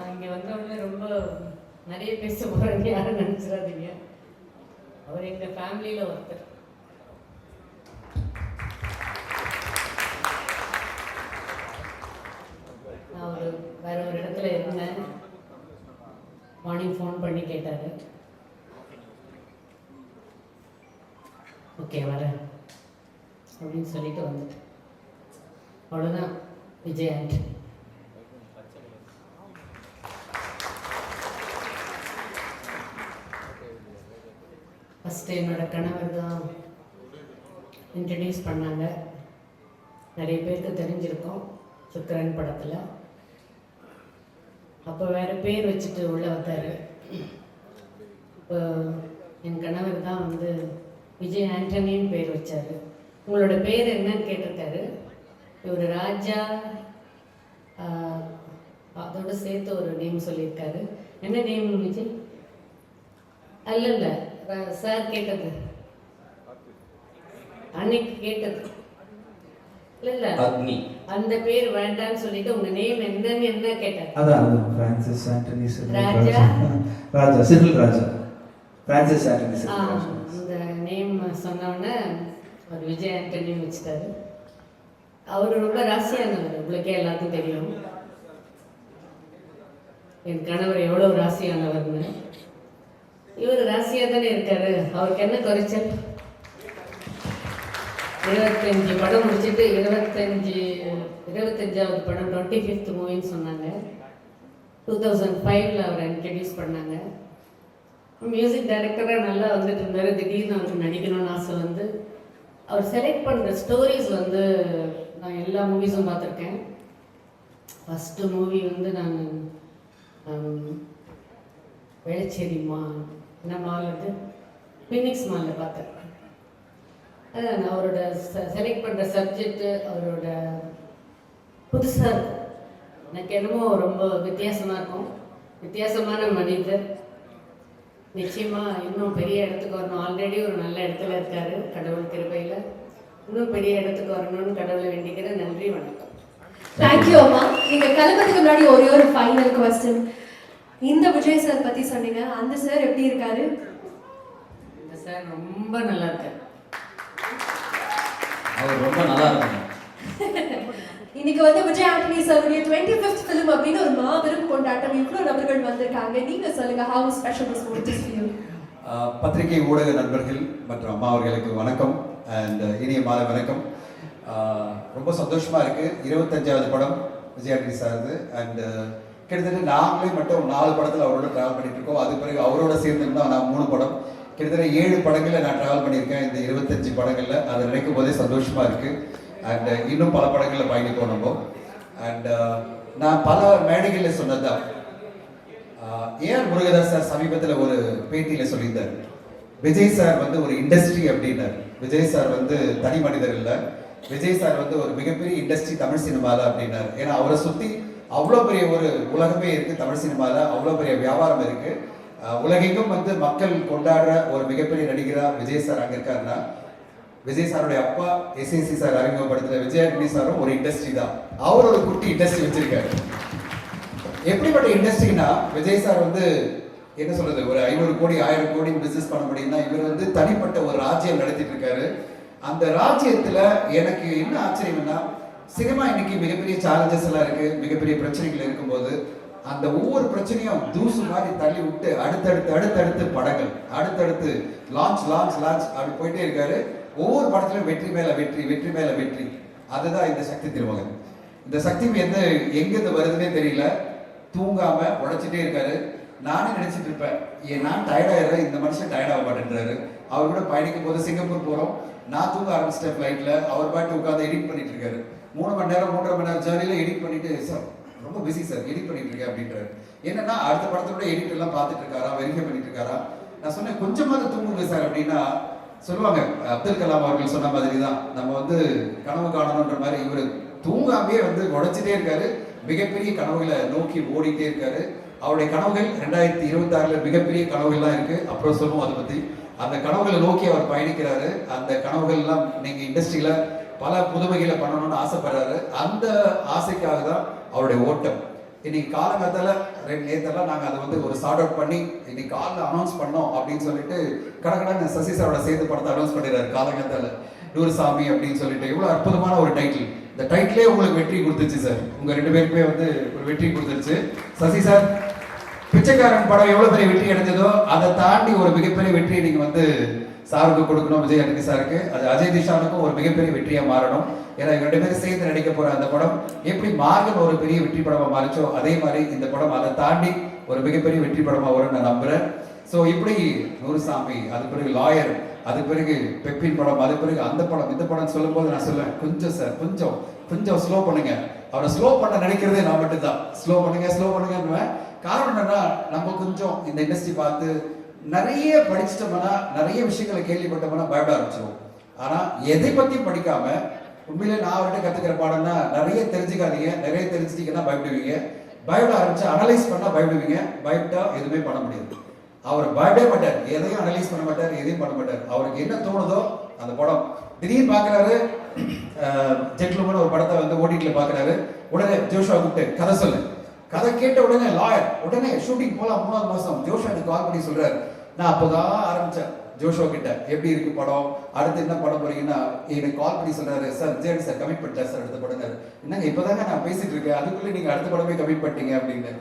நான் இங்கே வந்தவுடனே ரொம்ப நிறைய பேச போகிறேன்னு யாரும் நினச்சிடாதீங்க. அவர் எங்கள் ஃபேமிலியில் ஒருத்தர். நான் ஒரு வேற ஒரு இடத்துல இருந்தேன். மார்னிங் ஃபோன் பண்ணி கேட்டார். ஓகே வரேன் அப்படின்னு சொல்லிட்டு வந்துட்டேன். அவ்வளோதான் விஜய் ஆண்டனி ஃபஸ்ட்டு என்னோட கணவர் தான் இன்ட்ரடியூஸ் பண்ணாங்க. நிறைய பேருக்கு தெரிஞ்சிருக்கோம் சுக்கரன் படத்தில். அப்போ வேறு பேர் வச்சுட்டு உள்ளே வந்தார். இப்போ என் கணவர் தான் வந்து விஜய் ஆண்டனின்னு பேர் வச்சார். உங்களோட பேர் என்னன்னு கேட்டிருக்காரு. இவர் ராஜா அதோடு அதோட சேர்த்து ஒரு நேம் சொல்லியிருக்காரு. என்ன நேம் விஜய்? அல்ல சார் கேட்டது. அன்னைக்கு கேட்டது. இல்ல இல்ல. அக்னி. அந்த பேர் வேண்டாம்னு சொல்லிட்டு உங்க நேம் என்னன்னு என்ன கேட்டார்? அதான் Francis Antony Raja. Raja Cyril Raja Francis Antony அந்த நேம் சொன்னோடனே ஒரு விஜய் ஆண்டனின்னு வச்சுட்டாரு. அவர் ரொம்ப ராசியானவர். உங்களுக்கே எல்லாருக்கும் தெரியும். என் கணவர் எவ்வளோ ராசியானவர்னு. இவர் ராசியாக தானே இருக்காரு? அவருக்கு என்ன குறைச்சல்? இருபத்தஞ்சி படம் முடிச்சுட்டு இருபத்தஞ்சி இருபத்தஞ்சாவது படம் டுவெண்ட்டி ஃபிஃப்த் மூவின்னு சொன்னாங்க. டூ தௌசண்ட் ஃபைவ்ல அவரை இன்ட்ரடியூஸ் பண்ணாங்க. மியூசிக் டைரக்டராக நல்லா வந்துட்டு இருந்தார். திடீர்னு அவருக்கு நடிக்கணும்னு ஆசை வந்து அவர் செலக்ட் பண்ணுற ஸ்டோரிஸ் வந்து நான் எல்லா மூவிஸும் பார்த்துருக்கேன். ஃபஸ்ட்டு மூவி வந்து நான் ஹம், வேளச்சேரி என்ன மால் வந்து ஃபினிக்ஸ் மாலில் பார்த்தேன். அதான் அவரோட செலக்ட் பண்ணுற சப்ஜெக்ட்டு அவரோட புதுசாக இருக்கும். எனக்கு என்னமோ ரொம்ப வித்தியாசமாக இருக்கும். வித்தியாசமான மனிதர். நிச்சயமாக இன்னும் பெரிய இடத்துக்கு வரணும். ஆல்ரெடி ஒரு நல்ல இடத்துல இருக்காரு கடவுள் கிருபையில். இன்னும் பெரிய இடத்துக்கு வரணும்னு கடவுளை வேண்டிக்கிறேன் நன்றி வணக்கம். தேங்க்யூ அம்மா. நீங்கள் கிளம்புறதுக்கு முன்னாடி ஒரே ஒரு ஃபைனல் கொஸ்டின் இந்த விஜய் சார் பத்தி சொன்னீங்க. அந்த சார் எப்படி இருக்காரு? இந்த சார் ரொம்ப நல்லா இருக்காரு. அவர் ரொம்ப நல்லா இருக்காங்க இன்னைக்கு வந்து விஜய் ஆண்டனி சாருடைய டுவெண்ட்டி ஃபிஃப்த் ஃபிலிம் அப்படின்னு ஒரு மாபெரும் கொண்டாட்டம். இவ்வளவு நபர்கள் வந்திருக்காங்க. நீங்க சொல்லுங்க how special is what is you ah பத்திரிகை ஊடக நண்பர்கள் மற்றும் அம்மா அவர்களுக்கு வணக்கம். அண்ட் இனிய மாலை வணக்கம். ரொம்ப சந்தோஷமா இருக்கு. இருபத்தஞ்சாவது படம் விஜயாண்டி சார்து அண்ட் கிட்டத்தட்ட நாங்களே மட்டும் நாலு படத்தில் அவரோட ட்ராவல் பண்ணிட்டு இருக்கோம் அது பிறகு அவரோட சேர்ந்து தான் நான் மூணு படம். கிட்டத்தட்ட ஏழு படங்களில் நான் ட்ராவல் பண்ணியிருக்கேன். இந்த இருபத்தஞ்சு படங்களில். அதை நினைக்கும் போதே சந்தோஷமா இருக்கு. அண்ட் இன்னும் பல படங்களில் பயணிப்போம் நம்ம. அண்ட் uh, நான் பல மேடைகளில் சொன்னதுதான். Uh, ஏஆர் முருகதாஸ் சார் சமீபத்தில் ஒரு பேட்டியில் சொல்லியிருந்தார். விஜய் சார் வந்து ஒரு இண்டஸ்ட்ரி அப்படின்னார். விஜய் சார் வந்து தனி மனிதர் இல்லை. விஜய் சார் வந்து ஒரு மிகப்பெரிய இண்டஸ்ட்ரி தமிழ் சினிமாவில் அப்படின்னார். ஏன்னா அவரை சுற்றி அவ்வளோ பெரிய ஒரு உலகமே இருக்குது தமிழ் சினிமாவில் அவ்வளோ பெரிய வியாபாரம் இருக்குது அஹ் உலகெங்கும் வந்து மக்கள் கொண்டாடுற ஒரு மிகப்பெரிய நடிகராக விஜய் சார் அங்கே இருக்காருன்னா விஜய் சாருடைய அப்பா எஸ்எஸ்சி சார் அறிமுகப்படுத்துற விஜயாண்டி சாரும் ஒரு இண்டஸ்ட்ரி தான். அவர் ஒரு குட்டி இண்டஸ்ட்ரி வச்சிருக்காரு. எப்படிப்பட்ட இண்டஸ்ட்ரினா விஜய் சார் வந்து என்ன சொல்றது ஒரு ஐநூறு கோடி ஆயிரம் கோடி பிசினஸ் பண்ண முடியும்னா இவர் வந்து தனிப்பட்ட ஒரு ராஜ்யம் நடத்திட்டு இருக்காரு. அந்த ராஜ்யத்துல எனக்கு என்ன ஆச்சரியம்னா சினிமா இன்னைக்கு மிகப்பெரிய சேலஞ்சஸ் எல்லாம் இருக்கு மிகப்பெரிய பிரச்சனைகள் இருக்கும்போது அந்த ஒவ்வொரு பிரச்சனையும் தூசு மாதிரி தள்ளி விட்டு அடுத்தடுத்து அடுத்தடுத்து படங்கள் அடுத்தடுத்து லான்ச் லான்ச் லான்ச் அப்படி போயிட்டே இருக்காரு. ஒவ்வொரு படத்திலும் வெற்றி மேல வெற்றி வெற்றி மேல வெற்றி. அதுதான் இந்த சக்தி திருமகன் இந்த சக்தி எந்த எங்கிருந்து வருதுன்னே தெரியல. தூங்காம உழைச்சிட்டே இருக்காரு. நானே நினைச்சிட்டு இருப்பேன் ஏன் நான் டயர்டாயிடுறேன் இந்த மனுஷன் டயர்டாக மாட்டேன்றாரு. அவர் கூட பயணிக்கும் போது சிங்கப்பூர் போறோம். நான் தூங்க ஆரம்பிச்சிட்டேன் ஃப்ளைட்ல அவர் பாட்டு உட்காந்து எடிட் பண்ணிட்டு இருக்காரு. மூணு மணி நேரம் மூன்றரை மணி நேரம் ஜேர்னில எடிட் பண்ணிட்டு சார் ரொம்ப பிஸி சார் எடிட் பண்ணிட்டு இருக்கேன் அப்படின்றாரு. என்னன்னா அடுத்த படத்தோட எடிட் எல்லாம் பார்த்துட்டு இருக்காரா வெரிஃபை பண்ணிட்டு இருக்காரா? நான் சொன்னேன் கொஞ்சமாவது தூங்குங்க சார் அப்படின்னா சொல்லுவாங்க அப்துல் கலாம் அவர்கள் சொன்ன மாதிரி தான் நம்ம வந்து கனவு காணணுன்ற மாதிரி இவர் தூங்காமையே வந்து உழைச்சிட்டே இருக்காரு. மிகப்பெரிய கனவுகளை நோக்கி ஓடிட்டே இருக்காரு. அவருடைய கனவுகள் ரெண்டாயிரத்தி இருபத்தி ஆறுல மிகப்பெரிய கனவுகள்லாம் இருக்கு. அப்புறம் சொல்லுவோம் அதை பத்தி. அந்த கனவுகளை நோக்கி அவர் பயணிக்கிறாரு. அந்த கனவுகள் எல்லாம் நீங்க இண்டஸ்ட்ரியில பல புதுமைகளை பண்ணணும்னு ஆசைப்படுறாரு. அந்த ஆசைக்காக தான் அவருடைய ஓட்டம். இன்னைக்கு காலகட்டத்தில் ரெண்டு நேத்தெல்லாம் நாங்கள் அதை வந்து ஒரு சார்ட் அவுட் பண்ணி இன்னைக்கு காலில் அனௌன்ஸ் பண்ணோம் அப்படின்னு சொல்லிட்டு கடகடன்னு சசி சாரோட சேர்ந்து படத்தை அனௌன்ஸ் பண்ணிடுறாரு காலங்கத்தில். நூறுசாமி அப்படின்னு சொல்லிட்டு. இவ்வளோ அற்புதமான ஒரு டைட்டில் இந்த டைட்டிலே உங்களுக்கு வெற்றி கொடுத்துச்சு சார் உங்கள் ரெண்டு பேருக்குமே வந்து ஒரு வெற்றி கொடுத்துருச்சு. சசி சார் பிச்சைக்காரன் படம் எவ்வளவு பெரிய வெற்றி அடைஞ்சதோ அதை தாண்டி ஒரு மிகப்பெரிய வெற்றியை நீங்க வந்து சாருக்கு கொடுக்கணும் விஜய் அனுக்கு சாருக்கு. அது அஜய் திஷானுக்கும் ஒரு மிகப்பெரிய வெற்றியா மாறணும். ஏன்னா இவங்க ரெண்டு பேரும் சேர்ந்து நடிக்க போற அந்த படம் எப்படி மார்கன் ஒரு பெரிய வெற்றி படமா மாறிச்சோ அதே மாதிரி இந்த படம் அதை தாண்டி ஒரு மிகப்பெரிய வெற்றி படமா வரும்னு நான் நம்புறேன். ஸோ இப்படி நூறுசாமி அது பிறகு லாயர் அது பிறகு பெப்பின் படம் அது பிறகு அந்த படம் இந்த படம் சொல்லும்போது நான் சொல்லுவேன் கொஞ்சம் சார் கொஞ்சம் கொஞ்சம் ஸ்லோ பண்ணுங்க. அவரை ஸ்லோ பண்ண நினைக்கிறதே நான் மட்டும்தான். ஸ்லோ பண்ணுங்க ஸ்லோ பண்ணுங்க காரணம் என்னன்னா நம்ம கொஞ்சம் இந்த இண்டஸ்ட்ரி பார்த்து நிறைய படிச்சிட்டோம்னா நிறைய விஷயங்களை கேள்விப்பட்டோம்னா பயப்பட ஆரம்பிச்சிடும் ஆனா எதை பத்தியும் படிக்காம உண்மையிலே நான் அவர்கிட்ட கத்துக்கிற பாடம்னா நிறைய தெரிஞ்சுக்காதீங்க நிறைய தெரிஞ்சுட்டீங்கன்னா பயப்படுவீங்க. பயப்பட ஆரம்பிச்சு அனலைஸ் பண்ணா பயப்படுவீங்க. பயப்பட்டா எதுவுமே பண்ண முடியாது. அவர் பயப்படவே மாட்டார். எதையும் அனலைஸ் பண்ண மாட்டார் எதையும் பண்ண மாட்டார். அவருக்கு என்ன தோணுதோ அந்த படம். திடீர்னு பாக்குறாரு ஜெட்லுமன் ஒரு படத்தை வந்து ஓடிட்டில் பாக்குறாரு. உடனே ஜோஷா கூப்பிட்டு கதை சொல்லு. கதை கேட்ட உடனே லாயர் உடனே ஷூட்டிங் போலாம் மூணாவது மாசம். ஜோஷா எனக்கு கால் பண்ணி சொல்றாரு. நான் அப்போதான் ஆரம்பிச்சேன். ஜோஷோ கிட்ட எப்படி இருக்கு படம்? அடுத்து என்ன படம் போறீங்கன்னா? எனக்கு கால் பண்ணி சொல்றாரு. சார் விஜய் சார் கமிட் பண்ணிட்டார் சார் அடுத்த படம் என்னங்க இப்பதாங்க நான் பேசிட்டு இருக்கேன். அதுக்குள்ளே நீங்க அடுத்த படமே கமிட் பண்ணிட்டீங்க அப்படின்னு.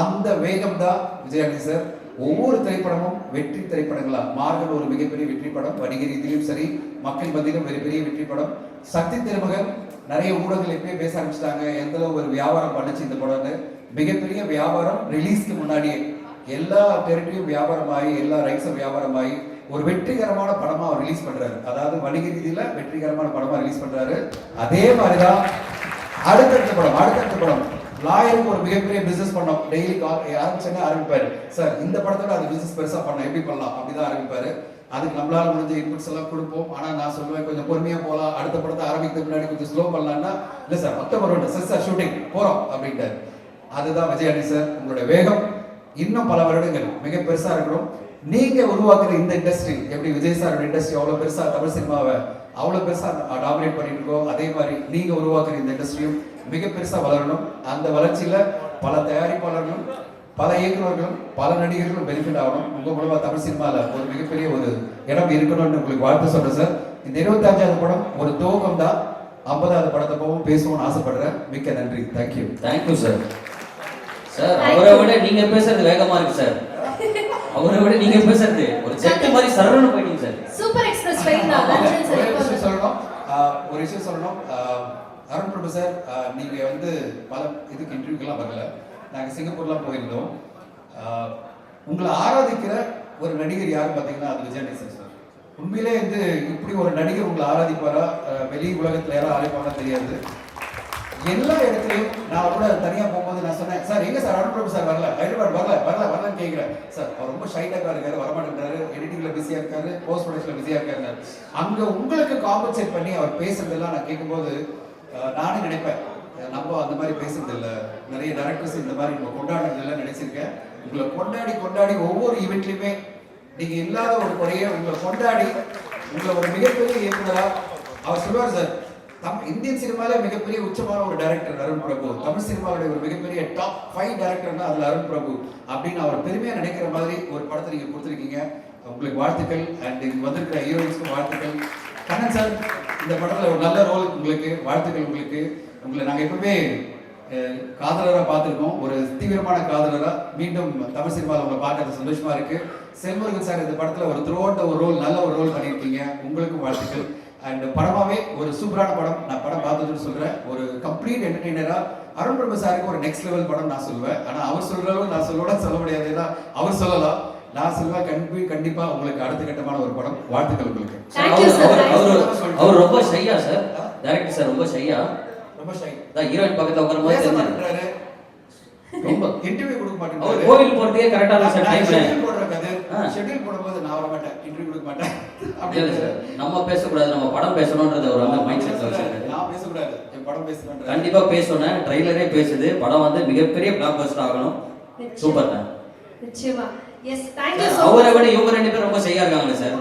அந்த வேகம் தான் விஜயானி சார். ஒவ்வொரு திரைப்படமும் வெற்றி திரைப்படங்களா? மார்கள் ஒரு மிகப்பெரிய வெற்றி படம் வணிக ரீதியிலும் சரி மக்கள் மத்தியிலும் மிகப்பெரிய வெற்றி படம். சக்தி திருமகன் நிறைய ஊடகங்கள் எப்பயே பேச ஆரம்பிச்சிட்டாங்க. எந்த அளவு ஒரு வியாபாரம் பண்ணுச்சு இந்த படம்னு. மிகப்பெரிய வியாபாரம் ரிலீஸ்க்கு முன்னாடியே. எல்லா டெரிட்டரியும் வியாபாரமாகி எல்லா ரைட்ஸும் வியாபாரமாகி ஒரு வெற்றிகரமான படமா அவர் ரிலீஸ் பண்றாரு. அதாவது வணிக ரீதியில வெற்றிகரமான படமா ரிலீஸ் பண்றாரு. அதே மாதிரிதான் அடுத்தடுத்த படம் அடுத்தடுத்த படம். லாயருக்கு ஒரு மிகப்பெரிய பிசினஸ் பண்ணோம். டெய்லி ஆரம்பிச்சாங்க ஆரம்பிப்பாரு. சார் இந்த படத்தோட அது பிசினஸ் பெருசா பண்ணோம் எப்படி பண்ணலாம்? அப்படிதான் ஆரம்பிப்பாரு. அதுக்கு நம்மளால முடிஞ்ச இன்புட்ஸ் எல்லாம் கொடுப்போம். ஆனா நான் சொல்லுவேன் கொஞ்சம் பொறுமையா போலாம். அடுத்த படத்தை ஆரம்பிக்கிறது முன்னாடி கொஞ்சம் ஸ்லோ பண்ணலாம்னா இல்ல சார் மொத்தம் ஒன்று சார் சார் ஷூட்டிங் போறோம் அப்படின்ட்டு அதுதான் விஜயானி சார் உங்களுடைய வேகம். இன்னும் பல வருடங்கள் மிக பெருசா இருக்கணும் நீங்க உருவாக்குற இந்த இண்டஸ்ட்ரி எப்படி விஜய் சாரோட இண்டஸ்ட்ரி அவ்வளவு பெருசா தமிழ் சினிமாவை அவ்வளவு பெருசா டாமினேட் பண்ணிட்டு இருக்கோம் அதே மாதிரி நீங்க உருவாக்குற இந்த இண்டஸ்ட்ரியும் மிக பெருசா வளரணும். அந்த வளர்ச்சியில பல தயாரிப்பாளர்களும் பல இயக்குநர்களும் பல நடிகர்களும் பெனிஃபிட் ஆகணும். உங்க மூலமா தமிழ் சினிமால ஒரு மிகப்பெரிய ஒரு இடம் இருக்கணும்னு உங்களுக்கு வாழ்த்து சொல்றேன் சார் இந்த இருபத்தஞ்சாவது படம் ஒரு துவக்கம் தான். ஐம்பதாவது படத்தை போகவும் பேசுவோம்னு ஆசைப்படுறேன். மிக்க நன்றி. தேங்க்யூ தேங்க்யூ சார் சார் அவரை விட நீங்க பேசுறது வேகமா இருக்கு சார் அவரை விட நீங்க பேசுறது ஒரு செட்டு மாதிரி சரவண போயிட்டீங்க சார் சூப்பர் எக்ஸ்பிரஸ் ட்ரெயின் சொல்லணும். ஒரு விஷயம் சொல்லணும். அருண் பிரபு சார் நீங்க வந்து பல இதுக்கு இன்டர்வியூக்கெல்லாம் வரல. நாங்கள் சிங்கப்பூர்லாம் போயிருந்தோம். உங்களை ஆராதிக்கிற ஒரு நடிகர் யார் பார்த்தீங்கன்னா அது விஜயநேசன் சார். உண்மையிலே வந்து இப்படி ஒரு நடிகர் உங்களை ஆராதிப்பாரா? வெளி உலகத்தில் யாரும் ஆராதிப்பாரா தெரியாது. எல்லா இடத்துலையும் நான் கூட தனியாக போகும்போது நான் சொன்னேன் சார் எங்க சார்? அனுப்பிரபு சார் வரல. ஹைதராபாத் வரல வரல வரலன்னு கேட்குறேன். சார் அவர் ரொம்ப ஷைட்டாக இருக்காரு வரமாட்டேங்கிறாரு எடிட்டிங்ல பிஸியா இருக்காரு போஸ்ட் ப்ரொடக்ஷன்ல பிஸியா இருக்காரு. அங்க உங்களுக்கு காம்பன்சேட் பண்ணி அவர் பேசுறதெல்லாம் நான் கேட்கும்போது நானும் நானே நினைப்பேன். நம்ம அந்த மாதிரி பேசுறது இல்ல நிறைய டேரக்டர்ஸ் இந்த மாதிரி நம்ம கொண்டாடுறது இல்லை நினைச்சிருக்கேன். உங்களை கொண்டாடி கொண்டாடி ஒவ்வொரு ஈவெண்ட்லயுமே நீங்க இல்லாத ஒரு குறைய உங்களை கொண்டாடி உங்களை ஒரு மிகப்பெரிய இயக்குனரா அவர் சொல்லுவார் சார் தம் இந்தியன் சினிமால மிகப்பெரிய உச்சமான ஒரு டைரக்டர் அருண் பிரபு. தமிழ் சினிமாவுடைய ஒரு மிகப்பெரிய டாப் ஃபைவ் டைரக்டர்னா அதுல அருண் பிரபு அப்படின்னு அவர் பெருமையா நினைக்கிற மாதிரி ஒரு படத்தை நீங்க கொடுத்துருக்கீங்க. உங்களுக்கு வாழ்த்துக்கள் அண்ட் இங்க வந்திருக்கிற ஹீரோயின்ஸ்க்கு வாழ்த்துக்கள். கண்ணன் சார் இந்த படத்துல ஒரு நல்ல ரோல் உங்களுக்கு வாழ்த்துக்கள் உங்களுக்கு. உங்களை நாங்க எப்பவுமே அஹ், காதலரா பார்த்திருக்கோம். ஒரு தீவிரமான காதலரா. மீண்டும் தமிழ் சினிமாவில் உங்களை பார்க்கறது சந்தோஷமா இருக்கு. செல்முருகன் சார் இந்த படத்துல ஒரு த்ரூ ஒரு ரோல் நல்ல ஒரு ரோல் பண்ணியிருக்கீங்க. உங்களுக்கும் வாழ்த்துக்கள். அண்ட் படமாவே ஒரு சூப்பரான படம். நான் படம் பார்த்ததுன்னு சொல்றேன். ஒரு கம்ப்ளீட் என்டர்டெய்னரா அருண் பிரபு சாருக்கு ஒரு நெக்ஸ்ட் லெவல் படம் நான் சொல்லுவேன். ஆனா அவர் சொல்ற அளவு நான் சொல்லோட சொல்ல முடியாது. ஏன்னா அவர் சொல்லலாம். நான் சொல்லுவேன் கண்டி கண்டிப்பா உங்களுக்கு அடுத்த கட்டமான ஒரு படம். வாழ்த்துக்கள் உங்களுக்கு. அவர் ரொம்ப ஷையா சார் டைரக்டர் சார் ரொம்ப ஷையா ரொம்ப ஷை தான் ஹீரோயின் பக்கத்துல உட்கார மாதிரி பேச தெரிஞ்சது. மாட்டேங்கிறாரு ரொம்ப இன்டர்வியூ கொடுக்க அவர் மாட்டேங்கிறாரு கோவில் போறதுக்கே கரெக்டா சார் டைம் ஷெட்யூல் போடுற கதை ஆ. ஷெட்யூல் போடும்போது நான் வர மாட்டேன். இன்டர்வியூ கொடுக்க மாட்டேன். இல்ல அப்படின்னு சார் நம்ம பேசக்கூடாது. நம்ம படம் பேசணும்ன்றது ஒரு வந்து மைண்ட் செட்ல வச்சிருக்காரு நான் பேசக்கூடாது. என் படம் பேசுறேன் கண்டிப்பா பேசணும். ட்ரைலரே பேசுது. படம் வந்து மிகப்பெரிய பிளாக் பஸ்டர் ஆகணும் சூப்பர் தான் நிச்சயமா. எஸ் தேங்க் யூ சோ அவரை விட இவங்க ரெண்டு பேரும் ரொம்ப செய்யா இருக்காங்க சார்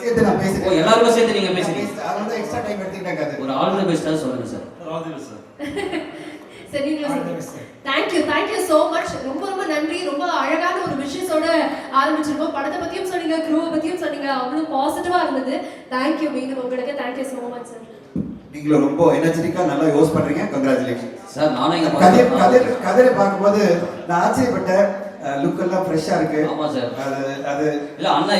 சேர்த்து நான் பேசுறேன். எல்லாருக்கும் சேர்த்து நீங்க பேசுறீங்க. அதனால தான் எக்ஸ்ட்ரா டைம் எடுத்துக்கிட்டாங்க அது ஒரு ஆல் தி பெஸ்டா சொல்லுங்க சார் சரி நீங்களும் the சொல்லுங்க best, sir. Thank you thank you so much ரொம்ப ரொம்ப நன்றி. ரொம்ப அழகான ஒரு விஷயத்தோட ஆரம்பிச்சிருக்கோம். படத்தை பத்தியும் சொன்னீங்க க்ரூவை பத்தியும் சொன்னீங்க. அவ்வளோ பாசிட்டிவா இருந்தது. தேங்க்யூ மீண்டும் உங்களுக்கு தேங்க்யூ ஸோ மச் சார் நீங்களும் ரொம்ப எனர்ஜெட்டிக்கா நல்லா யோஸ் பண்றீங்க கங்க்ராச்சுலேஷன் சார் நானும் இங்க கதை கதை பார்த்தேன் கதையை பார்க்கும்போது நான் ஆச்சரியப்பட்டேன் லுக் எல்லாம் இருக்கு. ஆமா சார். அது அது இல்ல அண்ணா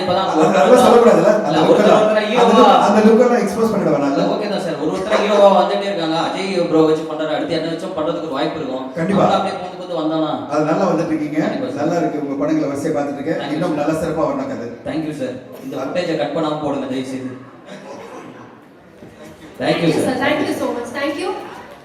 சொல்லக்கூடாதுல்ல அந்த இல்ல, look ஒருத்தர் எல்லாம் ஒருத்தர் அந்த ஹீரோவா look- அந்த லுக் எல்லாம் எக்ஸ்போஸ் பண்ணிட இல்ல வேணாம்ல ஓகே தான் சார் ஒரு ஒருத்தர் ஹீரோவா வந்துட்டே இருக்காங்க அஜய் ப்ரோ வச்சு பண்றாரு. அடுத்து என்ன வச்சும் பண்றதுக்கு ஒரு வாய்ப்பு இருக்கும். கண்டிப்பா. அப்படியே பூந்து பூந்து வந்தானா? அது நல்லா வந்துட்டு இருக்கீங்க. நல்லா இருக்கு. உங்க படங்களை வரிசையை பார்த்துட்டு இருக்கேன் இன்னும். நல்ல சிறப்பா வரணும் கதை. தேங்க்யூ சார் இந்த ஃபுட்டேஜை கட் பண்ணாம போடுங்க தயவு செய்து thank you sir thank you so much thank you